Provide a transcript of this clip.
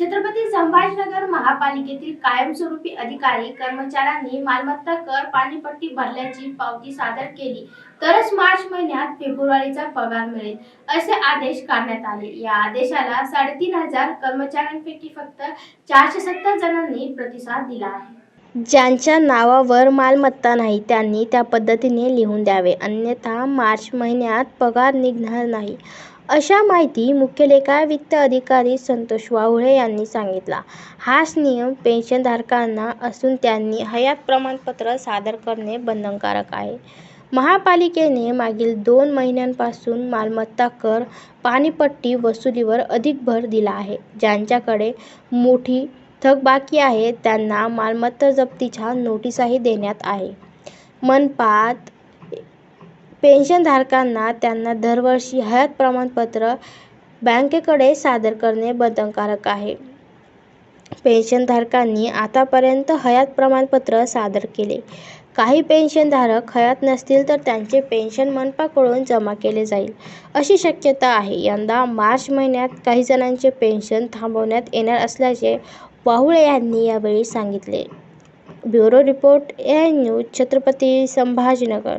छत्रपती संभाजीनगर महापालिकेतील कायमस्वरूपी अधिकारी कर्मचाऱ्यांनी मालमत्ता कर पाणीपट्टी भरल्याची पावती सादर केली. तरच मार्च महिन्यात फेब्रुवारीचा पगार मिळेल असे आदेश काढण्यात आले. या आदेशाला साडेतीन हजार कर्मचाऱ्यांपैकी फक्त चारशे सत्तर जणांनी प्रतिसाद दिला आहे. ज्यांच्या नावावर मालमत्ता नाही त्यांनी त्या पद्धतीने लिहून द्यावे. अन्यथा मार्च महिन्यात पगार निघणार नाही. अशा माहिती मुख्य लेखा वित्त अधिकारी संतोष वावळे यांनी सांगितला. हाच नियम पेन्शनधारकांना असून त्यांनी हयात प्रमाणपत्र सादर करणे बंधनकारक आहे. महापालिकेने मागील दोन महिन्यांपासून मालमत्ता कर पाणीपट्टी वसुलीवर अधिक भर दिला आहे. ज्यांच्याकडे मोठी थकबाकी आहे त्यांना मालमत्ता जप्तीच्या नोटीसही देण्यात आहे. मनपात पेन्शनधारकांना त्यांना दरवर्षी हयात प्रमाणपत्र बँकेकडे सादर करणे बंधनकारक आहे. पेन्शनधारकांनी आतापर्यंत हयात प्रमाणपत्र सादर केले. काही पेन्शनधारक हयात नसतील तर त्यांचे पेन्शन मनपाकडून जमा केले जाईल अशी शक्यता आहे. यंदा मार्च महिन्यात काही जणांचे पेन्शन थांबवण्यात येणार असल्याचे वाहुळे यांनी यावेळी सांगितले. Bureau report A news Chhatrapati Sambhajinagar.